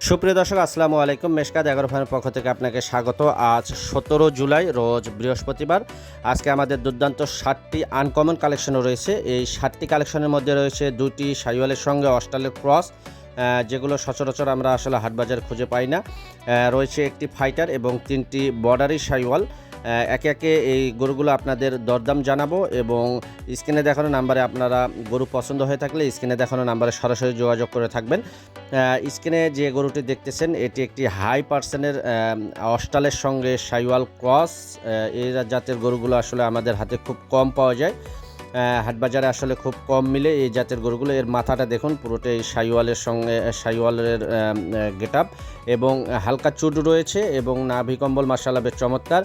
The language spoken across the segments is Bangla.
সুপ্রিয় দর্শক, আসসালামু আলাইকুম। মেশকাত এগারো ফানের পক্ষ থেকে আপনাকে স্বাগত। আজ সতেরো জুলাই, রোজ বৃহস্পতিবার। আজকে আমাদের দুর্দান্ত ষাটটি আনকমন কালেকশনও রয়েছে। এই ষাটটি কালেকশনের মধ্যে রয়েছে দুটি সাইওয়ালের সঙ্গে অস্ট্রালের ক্রস যেগুলো সচরাচর আমরা আসলে হাটবাজার খুঁজে পাই না। রয়েছে একটি ফাইটার এবং তিনটি বর্ডারি সাইওয়াল। একে একে এই গরুগুলো আপনাদের দরদাম জানাব এবং স্ক্রিনে দেখানো নাম্বারে আপনারা গরু পছন্দ হয়ে থাকলে স্ক্রিনে দেখানো নাম্বারে সরাসরি যোগাযোগ করে থাকবেন। স্ক্রিনে যে গরুটি দেখতেছেন, এটি একটি হাই পার্সেনের অস্টালের সঙ্গে সাইওয়াল ক্রস এই জাতের গরুগুলো আসলে আমাদের হাতে খুব কম পাওয়া যায়। হাটবাজারে আসলে খুব কম মিলে এই জাতের গরুগুলো। এর মাথাটা দেখুন পুরোটাই সাইওয়ালের সঙ্গে সাইওয়ালের গেট আপ এবং হালকা চুট রয়েছে এবং নাভি কম্বল মাসালা বেশ চমৎকার।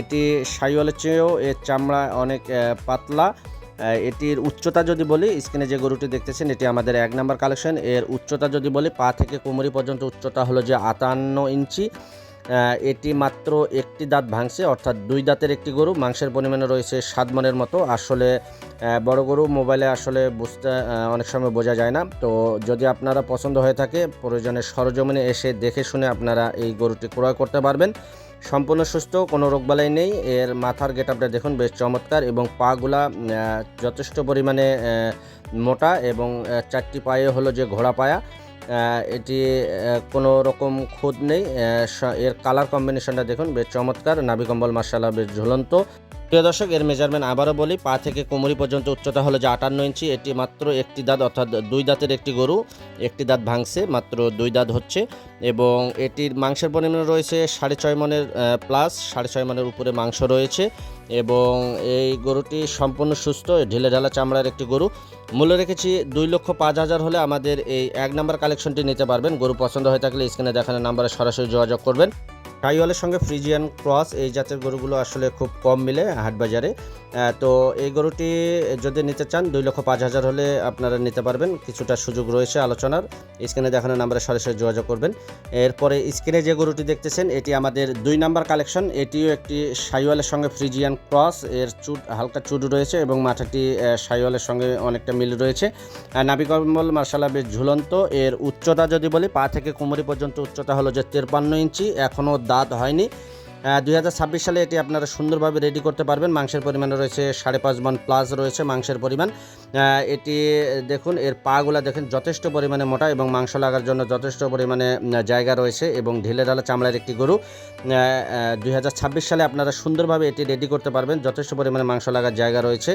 এটি সাইওয়ালের চেয়েও এর চামড়া অনেক পাতলা। এটির উচ্চতা যদি বলি, স্ক্রিনে যে গরুটি দেখতেছেন, এটি আমাদের এক নাম্বার কালেকশন। এর উচ্চতা যদি বলি, পা থেকে কোমরি পর্যন্ত উচ্চতা হলো যে আটান্ন ইঞ্চি। এটি মাত্র একটি দাঁত ভাঙছে, অর্থাৎ দুই দাঁতের একটি গরু, মাংসের পরিমাণে রয়েছে সাত মনের মতো। আসলে বড় গরু মোবাইলে আসলে বুঝতে অনেক সময় বোঝা যায় না। তো যদি আপনারা পছন্দ হয়ে থাকে, প্রয়োজনে সরজমিনে এসে দেখে শুনে আপনারা এই গরুটি ক্রয় করতে পারবেন। সম্পূর্ণ সুস্থ, কোনো রোগবালাই নেই। এর মাথার গেট আপটা দেখুন, বেশ চমৎকার এবং পাগুলা যথেষ্ট পরিমাণে মোটা এবং চারটি পায়ে হলো যে ঘোড়া পায়া। এটি কোনো রকম খুদ নেই। এর কালার কম্বিনেশনটা দেখুন, বেশ চমৎকার। নাভি কম্বল মার্শাল্লাহ বেশ ঝুলন্ত। প্রিয় দর্শক, এর মেজারমেন্ট আবারও বলি, পা থেকে কোমরি পর্যন্ত উচ্চতা হলো যে আটান্ন ইঞ্চি, এটি মাত্র একটি দাঁত, অর্থাৎ দুই দাঁতের একটি গরু, একটি দাঁত ভাঙছে, মাত্র দুই দাঁত হচ্ছে। এবং এটির মাংসের পরিমাণ রয়েছে সাড়ে ছয় মনের প্লাস সাড়ে ছয় মনের উপরে মাংস রয়েছে। এবং এই গরুটি সম্পূর্ণ সুস্থ, ঢিলে ঢালা চামড়ার একটি গরু। মূল্য রেখেছি দুই লক্ষ পাঁচ হাজার হলে আমাদের এই এক নাম্বার কালেকশনটি নিতে পারবেন। গরু পছন্দ হয়ে থাকলে স্ক্রিনে দেখানো নাম্বারে সরাসরি যোগাযোগ করবেন। টাইওয়ালের সঙ্গে ফ্রিজিয়ান ক্রস এই জাতের গরুগুলো আসলে খুব কম মিলে হাটবাজারে। তো এই গরুটি যদি নিতে চান, দুই লক্ষ পাঁচ হাজার হলে আপনারা নিতে পারবেন। কিছুটা সুযোগ রয়েছে আলোচনার। স্ক্রিনে দেখানো নাম্বারে সরাসরি যোগাযোগ করবেন। এরপরে স্ক্রিনে যে গরুটি দেখতেছেন, এটি আমাদের দুই নাম্বার কালেকশন। এটিও একটি সাইওয়ালের সঙ্গে ফ্রিজিয়ান ক্রস। এর চুট, হালকা চুট রয়েছে এবং মাথাটি সাইওয়ালের সঙ্গে অনেকটা মিল রয়েছে। নাবিকম্বল মার্শালা বেশ ঝুলন্ত। এর উচ্চতা যদি বলি, পা থেকে কোমরি পর্যন্ত উচ্চতা হলো যে তেরপান্ন ইঞ্চি। এখনও দাঁত হয়নি। দুই হাজার ছাব্বিশ সালে এটি আপনারা সুন্দরভাবে রেডি করতে পারবেন। মাংসের পরিমাণ রয়েছে সাড়ে পাঁচ মন প্লাস রয়েছে মাংসের পরিমাণ। এটি দেখুন, এর পাগুলা দেখেন, যথেষ্ট পরিমাণে মোটা এবং মাংস লাগার জন্য যথেষ্ট পরিমাণে জায়গা রয়েছে এবং ঢিলে ঢালা চামড়ার একটি গরু। দুই হাজার ছাব্বিশ সালে আপনারা সুন্দরভাবে এটি রেডি করতে পারবেন। যথেষ্ট পরিমাণে মাংস লাগার জায়গা রয়েছে।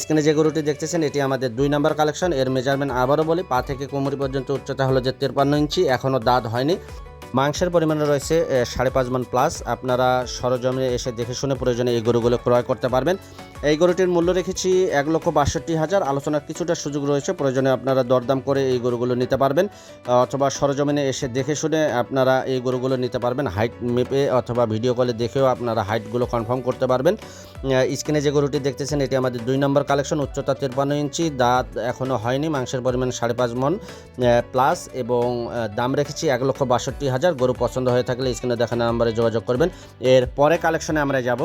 স্ক্রিনে যে গরুটি দেখতেছেন, এটি আমাদের দুই নম্বর কালেকশন এর মেজারমেন্ট আবারও বলি, পা থেকে কোমরি পর্যন্ত উচ্চতা হলো যে তেরপান্ন ইঞ্চি, এখনও দাঁত হয়নি। মাংসের পরিমাণে রয়েছে সাড়ে পাঁচ মান প্লাস আপনারা সরজমে এসে দেখে শুনে প্রয়োজনে এই গরুগুলো ক্রয় করতে পারবেন। এই গরুটির মূল্য রেখেছি এক লক্ষ বাষট্টি হাজার। আলোচনার কিছুটা সুযোগ রয়েছে, প্রয়োজনে আপনারা দরদাম করে এই গরুগুলো নিতে পারবেন। অথবা সরজমিনে এসে দেখে শুনে আপনারা এই গরুগুলো নিতে পারবেন। হাইট মেপে অথবা ভিডিও কলে দেখেও আপনারা হাইটগুলো কনফার্ম করতে পারবেন। স্ক্রিনে যে গরুটি দেখতেছেন, এটি আমাদের দুই নম্বর কালেকশন উচ্চতা তিরপান্ন ইঞ্চি, দাঁত এখনও হয়নি, মাংসের পরিমাণ সাড়ে পাঁচ মন প্লাস এবং দাম রেখেছি এক লক্ষ বাষট্টি হাজার। গরু পছন্দ হয়ে থাকলে স্ক্রিনে দেখানো নাম্বারে যোগাযোগ করবেন। এর পরে কালেকশনে আমরা যাব।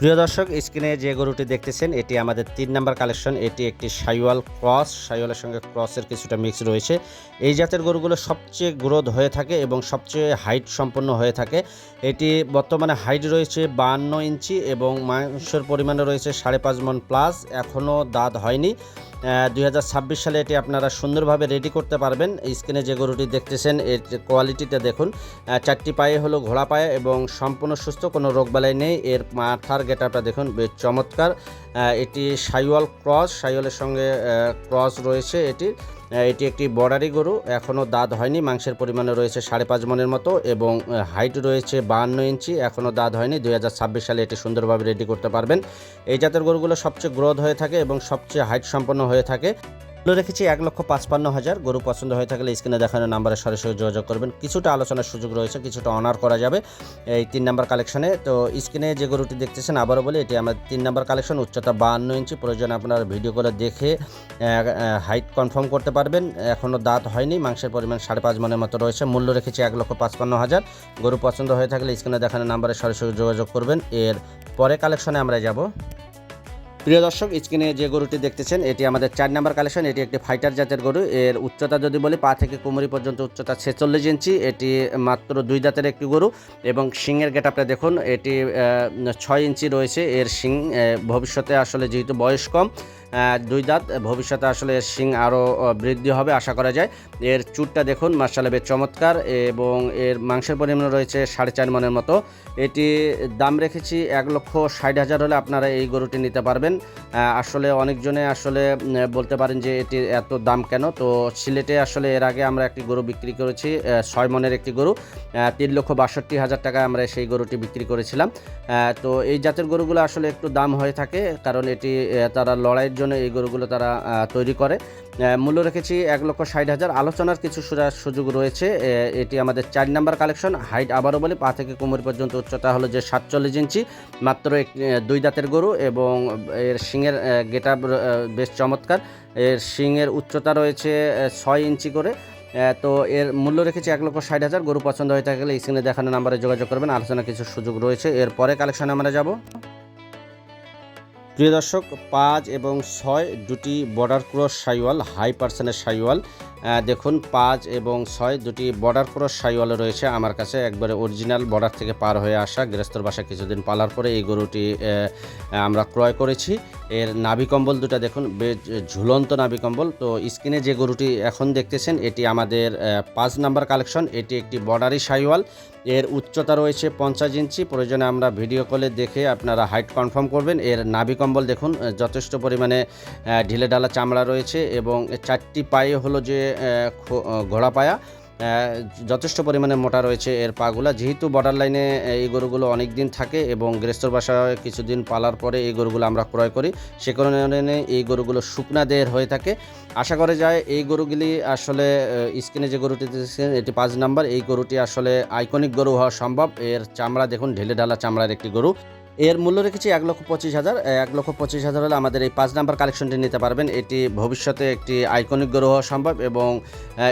প্রিয় দর্শক, স্ক্রিনে যে গরুটি দেখতেছেন, এটি আমাদের তিন নাম্বার কালেকশন। এটি একটি সাইওয়াল ক্রস, সাইওয়ালের সঙ্গে ক্রসের কিছুটা মিক্স রয়েছে। এই জাতের গরুগুলো সবচেয়ে গ্রোথ হয়ে থাকে এবং সবচেয়ে হাইট সম্পন্ন হয়ে থাকে। এটি বর্তমানে হাইট রয়েছে বাহান্ন ইঞ্চি এবং মাংসের পরিমাণে রয়েছে সাড়ে পাঁচ মন প্লাস। এখনও দাঁত হয়নি। দুই হাজার ছাব্বিশ সালে এটি আপনারা সুন্দরভাবে রেডি করতে পারবেন। স্ক্রিনে যে গরুটি দেখতেছেন, এর কোয়ালিটিতে দেখুন। চারটি পায়ে হলো ঘোড়া পায়ে এবং সম্পূর্ণ সুস্থ, কোনো রোগবালাই নেই। এর মাথার গেটারটা দেখুন, বেশ চমৎকার। এটি সাইওয়াল ক্রস, সাইওয়ালের সঙ্গে ক্রস রয়েছে এটির। এটি একটি বর্ডারি গরু। এখনও দাঁত হয়নি, মাংসের পরিমাণে রয়েছে সাড়ে পাঁচ মনের মতো এবং হাইট রয়েছে বাহান্ন ইঞ্চি। এখনও দাঁত হয়নি, দুই হাজার ছাব্বিশ সালে এটি সুন্দরভাবে রেডি করতে পারবেন। এই জাতের গরুগুলো সবচেয়ে গ্রোথ হয়ে থাকে এবং সবচেয়ে হাইট সম্পন্ন হয়ে থাকে। মূল্য রেখেছি, এক লক্ষ পাঁচপান্ন হাজার। গরু পছন্দ হয়ে থাকলে স্ক্রিনে দেখানো নাম্বারে সরাসরি যোগাযোগ করবেন। কিছুটা আলোচনার সুযোগ রয়েছে, কিছুটা অনার করা যাবে এই তিন নাম্বার কালেকশনে তো স্ক্রিনে যে গরুটি দেখতেছেন, আবারও বলি, এটি আমার তিন নাম্বার কালেকশন উচ্চতা বাহান্ন ইঞ্চি। প্রয়োজন আপনার ভিডিও করে দেখে হাইট কনফার্ম করতে পারবেন। এখনও দাঁত হয়নি, মাংসের পরিমাণ সাড়ে পাঁচ মনের মতো রয়েছে। মূল্য রেখেছি এক লক্ষ পাঁচপান্ন হাজার। গরু পছন্দ হয়ে থাকলে স্ক্রিনে দেখানো নাম্বারে সরাসরি যোগাযোগ করবেন। এর পরে কালেকশনে আমরা যাব। প্রিয় দর্শক, স্ক্রিনে যে গরুটি দেখতেছেন, এটি আমাদের চার নাম্বার কালেকশন এটি একটি ফাইটার জাতের গরু। এর উচ্চতা যদি বলি, পা থেকে কোমরি পর্যন্ত উচ্চতা ছেচল্লিশ ইঞ্চি। এটি মাত্র দুই দাঁতের একটি গরু এবং শিংয়ের গেট আপটা দেখুন, এটি ছয় ইঞ্চি রয়েছে। এর শিং ভবিষ্যতে আসলে যেহেতু বয়স কম দুই দাঁত, ভবিষ্যতে আসলে এর শিং আরও বৃদ্ধি হবে, আশা করা যায়। এর চুটটা দেখুন মার্শালে বেশ চমৎকার এবং এর মাংসের পরিমাণ রয়েছে সাড়ে চার মনের মতো। এটি দাম রেখেছি এক লক্ষ ষাট হাজার হলে আপনারা এই গরুটি নিতে পারবেন। আসলে অনেকজনে আসলে বলতে পারেন যে এটির এত দাম কেন? তো সিলেটে আসলে এর আগে আমরা একটি গরু বিক্রি করেছি ছয় মনের একটি গরু। তিন লক্ষ বাষট্টি হাজার টাকায় আমরা সেই গরুটি বিক্রি করেছিলাম। তো এই জাতের গরুগুলো আসলে একটু দাম হয়ে থাকে, কারণ এটি তারা লড়াইয়ের জন্য এই গরুগুলো তারা তৈরি করে। মূল্য রেখেছি এক লক্ষ ষাট হাজার। আলোচনার কিছু সুযোগ রয়েছে। এটি আমাদের চার নাম্বার কালেকশন। হাইট আবারও বলি, পা থেকে কোমর পর্যন্ত উচ্চতা হলো যে সাতচল্লিশ ইঞ্চি। মাত্র এক- দুই দাঁতের গরু এবং এর শিংয়ের গেট বেশ চমৎকার। এর শিংয়ের উচ্চতা রয়েছে ছয় ইঞ্চি করে। তো এর মূল্য রেখেছি এক লক্ষ ষাট হাজার। গরু পছন্দ হয়ে থাকলে এই স্ক্রিনে দেখানো নাম্বারে যোগাযোগ করবেন। আলোচনা কিছু সুযোগ রয়েছে। এর পরে কালেকশনে আমরা যাব। প্রিয় দর্শক পাঁচ এবং ছয় দুটি বর্ডার ক্রস সাইওয়াল হাই পার্সেনের সাইওয়াল। দেখুন, পাঁচ এবং ছয় দুটি বর্ডার ক্রস সাইওয়াল রয়েছে। আমার কাছে একবারে অরিজিনাল বর্ডার থেকে পার হয়ে আসা গৃহস্থর বাসা কিছুদিন পালার পরে এই গরুটি আমরা ক্রয় করেছি। এর নাভি কম্বল দুটা দেখুন, বেশ ঝুলন্ত নাভি কম্বল। তো স্ক্রিনে যে গরুটি এখন দেখতেছেন, এটি আমাদের পাঁচ নাম্বার কালেকশন। এটি একটি বর্ডারি সাইওয়াল এর উচ্চতা রয়েছে পঞ্চাশ ইঞ্চি। প্রয়োজনে আমরা ভিডিও কলে দেখে আপনারা হাইট কনফার্ম করবেন। এর নাভি কম্বল দেখুন যথেষ্ট পরিমাণে ঢিলে ঢালা চামড়া রয়েছে এবং চারটি পায়ে হলো যে ঘোড়া পায়া। যথেষ্ট পরিমাণে মোটা রয়েছে এর পাগুলা। যেহেতু বর্ডার লাইনে এই গরুগুলো অনেক দিন থাকে এবং গৃহস্থর বাসায় কিছুদিন পালার পরে এই গরুগুলো আমরা ক্রয় করি, সে কারণে এই গরুগুলো শুকনা দেহের হয়ে থাকে। আশা করা যায় এই গরুগুলি আসলে স্কিনে যে গরুটি এটি পাঁচ নাম্বার। এই গরুটি আসলে আইকনিক গরু হওয়া সম্ভব। এর চামড়া দেখুন, ঢেলে ঢালা চামড়ার একটি গরু। এর মূল্য রেখেছি এক লক্ষ পঁচিশ হাজার। এক লক্ষ পঁচিশ হাজার হলে আমাদের এই পাঁচ নাম্বার কালেকশনটি নিতে পারবেন। এটি ভবিষ্যতে একটি আইকনিক গরু হওয়া সম্ভব এবং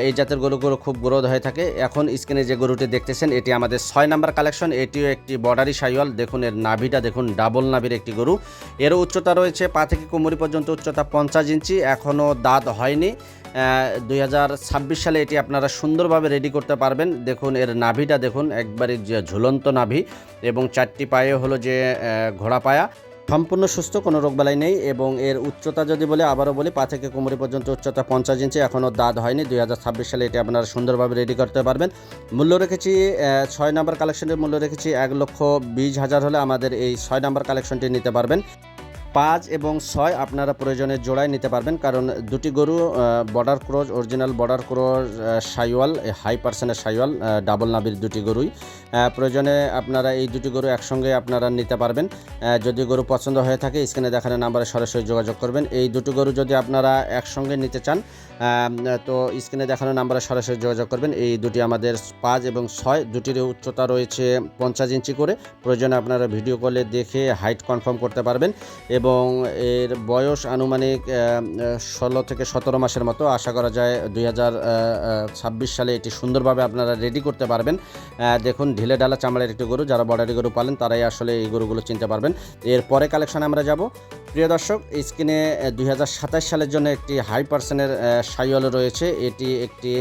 এই জাতের গরুগুলো খুব গ্রোথ হয়ে থাকে। এখন স্ক্রিনে যে গরুটি দেখতেছেন, এটি আমাদের ছয় নাম্বার কালেকশন এটিও একটি বর্ডারি সাইওয়াল। দেখুন, এর নাভিটা দেখুন ডাবল নাভির একটি গরু। এরও উচ্চতা রয়েছে, পা থেকে কোমরি পর্যন্ত উচ্চতা পঞ্চাশ ইঞ্চি। এখনও দাঁত হয়নি। দুই হাজার ছাব্বিশ সালে এটি আপনারা সুন্দরভাবে রেডি করতে পারবেন। দেখুন, এর নাভিটা দেখুন, একবারে যে ঝুলন্ত নাভি এবং চারটি পায়ে হলো যে ঘোড়া পায়া। সম্পূর্ণ সুস্থ, কোনো রোগবালাই নেই এবং এর উচ্চতা যদি বলে, আবারও বলি, পা থেকে কোমরি পর্যন্ত উচ্চতা পঞ্চাশ ইঞ্চি, এখনও দাঁত হয়নি। দুই হাজার ছাব্বিশ সালে এটি আপনারা সুন্দরভাবে রেডি করতে পারবেন। মূল্য রেখেছি ছয় নাম্বার কালেকশনের মূল্য রেখেছি এক লক্ষ বিশ হাজার হলে আমাদের এই ছয় নাম্বার কালেকশনটি নিতে পারবেন। পাঁচ এবং ছয় আপনারা প্রয়োজনে জোড়ায় নিতে পারবেন, কারণ দুটি গরু border cross original border cross Sahiwal high পার্সেন্টের সাইওয়াল ডাবল নাবির দুটি গরুই। প্রয়োজনে আপনারা এই দুটি গরু একসঙ্গে আপনারা নিতে পারবেন। যদি গরু পছন্দ হয়ে থাকে, স্ক্রিনে দেখানো নাম্বারে সরাসরি যোগাযোগ করবেন। এই দুটো গরু যদি আপনারা একসঙ্গে নিতে চান তো স্ক্রিনে দেখানো নাম্বারে সরাসরি যোগাযোগ করবেন। এই দুটি আমাদের পাঁচ এবং ছয় দুটির উচ্চতা রয়েছে পঞ্চাশ ইঞ্চি করে। প্রয়োজনে আপনারা ভিডিও কলে দেখে হাইট কনফার্ম করতে পারবেন এবং এর বয়স আনুমানিক ষোলো থেকে সতেরো মাসের মতো। আশা করা যায় দুই সালে এটি সুন্দরভাবে আপনারা রেডি করতে পারবেন। দেখুন, ঢিলে ডালা চামড়ার একটি গরু, যারা বর্ডারি গরু পালেন, তারাই আসলে এই গরুগুলো চিনতে পারবেন। এর পরে কালেকশানে আমরা যাব। প্রিয় দর্শক স্ক্রিনে দুই হাজার সাতাশ সালের জন্য একটি হাই পার্সেন্টের সাইওয়াল রয়েছে। এটি একটি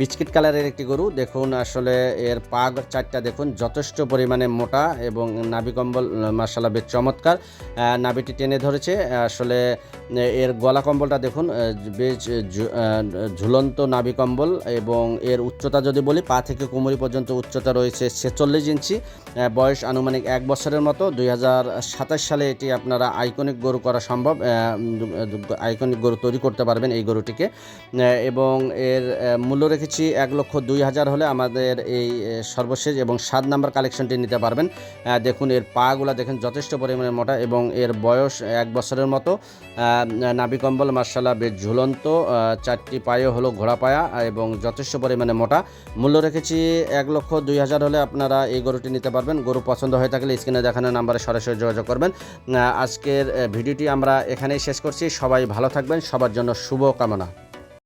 বিস্কিট কালারের একটি গরু। দেখুন, আসলে এর পাগ চারটা দেখুন, যথেষ্ট পরিমাণে মোটা এবং নাভি কম্বল মার্শাল্লাহ বেশ চমৎকার। নাভিটি টেনে ধরেছে। আসলে এর গলা কম্বলটা দেখুন বেশ ঝুলন্ত নাভি কম্বল এবং এর উচ্চতা যদি বলি, পা থেকে কোমরি পর্যন্ত উচ্চতা রয়েছে ছেচল্লিশ ইঞ্চি। বয়স আনুমানিক এক বছরের মতো। দুই হাজার সাতাশ সালে এটি আপনারা আইকনিক গরু করা সম্ভব আইকনিক গরু তৈরি করতে পারবেন এই গরুটিকে। এবং এর মূল্য রেখেছি এক লক্ষ দুই হাজার হলে আমাদের এই সর্বশেষ এবং সাত নাম্বার কালেকশনটি নিতে পারবেন। দেখুন এর পাগুলা দেখেন যথেষ্ট পরিমাণে মোটা এবং এর বয়স এক বছরের মতো। আহ, নাভি কম্বল মার্শাল্লাহ বেশ ঝুলন্ত চারটি পায়ে হলো ঘোড়া পায়া এবং যথেষ্ট পরিমাণে মোটা। মূল্য রেখেছি এক লক্ষ দুই হাজার হলে আপনারা এই গরুটি নিতে পারবেন। গরু পছন্দ হয়ে থাকলে স্ক্রিনে দেখানো নাম্বারে সরাসরি যোগাযোগ করবেন। আজকের ভিডিওটি আমরা এখানেই শেষ করছি। সবাই ভালো থাকবেন। সবার জন্য শুভ কামনা